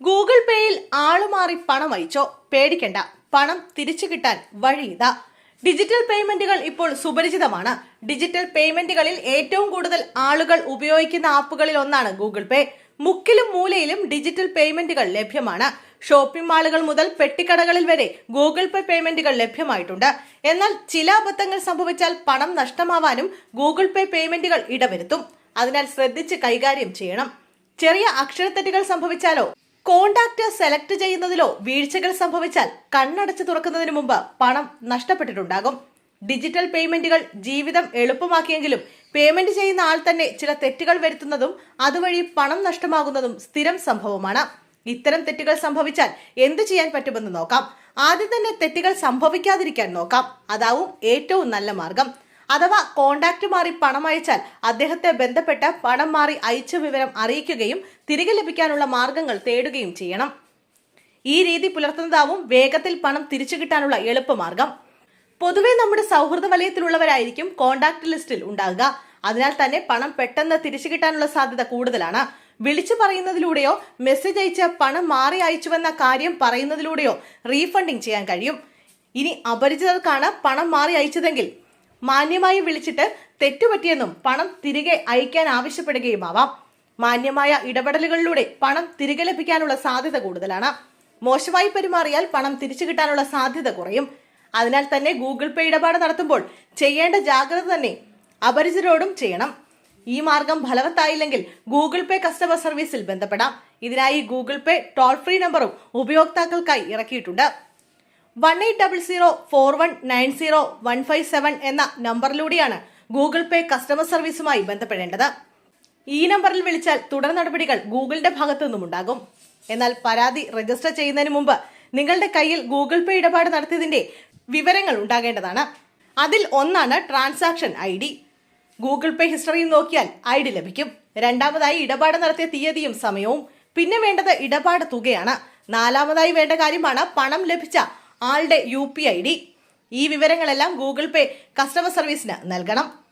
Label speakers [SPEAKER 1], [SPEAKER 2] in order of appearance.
[SPEAKER 1] Google പേയിൽ ആളുമാറി പണം അയച്ചോ? പേടിക്കണ്ട. പണം തിരിച്ചു കിട്ടാൻ വഴിയിതാ. ഡിജിറ്റൽ പേയ്മെന്റുകൾ ഇപ്പോൾ സുപരിചിതമാണ്. ഡിജിറ്റൽ പേയ്മെന്റുകളിൽ ഏറ്റവും കൂടുതൽ ആളുകൾ ഉപയോഗിക്കുന്ന ആപ്പുകളിൽ ഒന്നാണ് ഗൂഗിൾ പേ മുക്കിലും മൂലയിലും ഡിജിറ്റൽ പേയ്മെന്റുകൾ ലഭ്യമാണ്. ഷോപ്പിംഗ് മാളുകൾ മുതൽ പെട്ടിക്കടകളിൽ വരെ ഗൂഗിൾ പേ പേയ്മെന്റുകൾ ലഭ്യമായിട്ടുണ്ട്. എന്നാൽ ചില അബദ്ധങ്ങൾ സംഭവിച്ചാൽ പണം നഷ്ടമാവാനും ഗൂഗിൾ പേ പേയ്മെന്റുകൾ ഇടവരുത്തും. അതിനാൽ ശ്രദ്ധിച്ച് കൈകാര്യം ചെയ്യണം. ചെറിയ അക്ഷരത്തെറ്റുകൾ സംഭവിച്ചാലോ? കോണ്ടാക്ട് സെലക്ട് ചെയ്യുന്നതിലോ വീഴ്ചകൾ സംഭവിച്ചാൽ കണ്ണടച്ച് തുറക്കുന്നതിന് മുമ്പ് പണം നഷ്ടപ്പെട്ടിട്ടുണ്ടാകും. ഡിജിറ്റൽ പേയ്മെന്റുകൾ ജീവിതം എളുപ്പമാക്കിയെങ്കിലും പേയ്മെന്റ് ചെയ്യുന്ന ആൾ തന്നെ ചില തെറ്റുകൾ വരുത്തുന്നതും അതുവഴി പണം നഷ്ടമാകുന്നതും സ്ഥിരം സംഭവമാണ്. ഇത്തരം തെറ്റുകൾ സംഭവിച്ചാൽ എന്തു ചെയ്യാൻ പറ്റുമെന്ന് നോക്കാം. ആദ്യം തന്നെ തെറ്റുകൾ സംഭവിക്കാതിരിക്കാൻ നോക്കാം. അതാവും ഏറ്റവും നല്ല മാർഗം. അഥവാ കോണ്ടാക്ട് മാറി പണം അയച്ചാൽ അദ്ദേഹത്തെ ബന്ധപ്പെട്ട് പണം മാറി അയച്ച വിവരം അറിയിക്കുകയും തിരികെ ലഭിക്കാനുള്ള മാർഗങ്ങൾ തേടുകയും ചെയ്യണം. ഈ രീതി പുലർത്തുന്നതാവും വേഗത്തിൽ പണം തിരിച്ചു കിട്ടാനുള്ള എളുപ്പമാർഗം പൊതുവെ നമ്മുടെ സൗഹൃദ വലയത്തിലുള്ളവരായിരിക്കും കോണ്ടാക്ട് ലിസ്റ്റിൽ ഉണ്ടാകുക. അതിനാൽ തന്നെ പണം പെട്ടെന്ന് തിരിച്ചു കിട്ടാനുള്ള സാധ്യത കൂടുതലാണ്. വിളിച്ചു പറയുന്നതിലൂടെയോ മെസ്സേജ് അയച്ച് പണം മാറി അയച്ചുവെന്ന കാര്യം പറയുന്നതിലൂടെയോ റീഫണ്ടിങ് ചെയ്യാൻ കഴിയും. ഇനി അപരിചിതർക്കാണ് പണം മാറി അയച്ചതെങ്കിൽ മാന്യമായി വിളിച്ചിട്ട് തെറ്റുപറ്റിയെന്നും പണം തിരികെ അയക്കാൻ ആവശ്യപ്പെടുകയുമാവാം. മാന്യമായ ഇടപെടലുകളിലൂടെ പണം തിരികെ ലഭിക്കാനുള്ള സാധ്യത കൂടുതലാണ്. മോശമായി പെരുമാറിയാൽ പണം തിരിച്ചു കിട്ടാനുള്ള സാധ്യത കുറയും. അതിനാൽ തന്നെ ഗൂഗിൾ പേ ഇടപാട് നടത്തുമ്പോൾ ചെയ്യേണ്ട ജാഗ്രത തന്നെ അപരിചിതരോടും ചെയ്യണം. ഈ മാർഗം ഫലവത്തായില്ലെങ്കിൽ ഗൂഗിൾ പേ കസ്റ്റമർ സർവീസിൽ ബന്ധപ്പെടാം. ഇതിനായി ഗൂഗിൾ പേ ടോൾ ഫ്രീ നമ്പറും ഉപയോക്താക്കൾക്കായി ഇറക്കിയിട്ടുണ്ട്. One eight double zero four one nine zero one five seven എന്ന നമ്പറിലൂടെയാണ് ഗൂഗിൾ പേ കസ്റ്റമർ സർവീസുമായി ബന്ധപ്പെടേണ്ടത്. ഈ നമ്പറിൽ വിളിച്ചാൽ തുടർ നടപടികൾ ഗൂഗിളിന്റെ ഭാഗത്തു നിന്നും ഉണ്ടാകും. എന്നാൽ പരാതി രജിസ്റ്റർ ചെയ്യുന്നതിന് മുമ്പ് നിങ്ങളുടെ കയ്യിൽ ഗൂഗിൾ പേ ഇടപാട് നടത്തിയതിന്റെ വിവരങ്ങൾ ഉണ്ടാകേണ്ടതാണ്. അതിൽ ഒന്നാണ് transaction I D. Google Pay ഹിസ്റ്ററിയും നോക്കിയാൽ ഐ ഡി ലഭിക്കും. രണ്ടാമതായി ഇടപാട് നടത്തിയ തീയതിയും സമയവും. പിന്നെ വേണ്ടത് ഇടപാട് തുകയാണ്. നാലാമതായി വേണ്ട കാര്യമാണ് പണം ലഭിച്ച ആളുടെ യു പി ഐ ഡി. ഈ വിവരങ്ങളെല്ലാം ഗൂഗിൾ പേ കസ്റ്റമർ സർവീസിന് നൽകണം.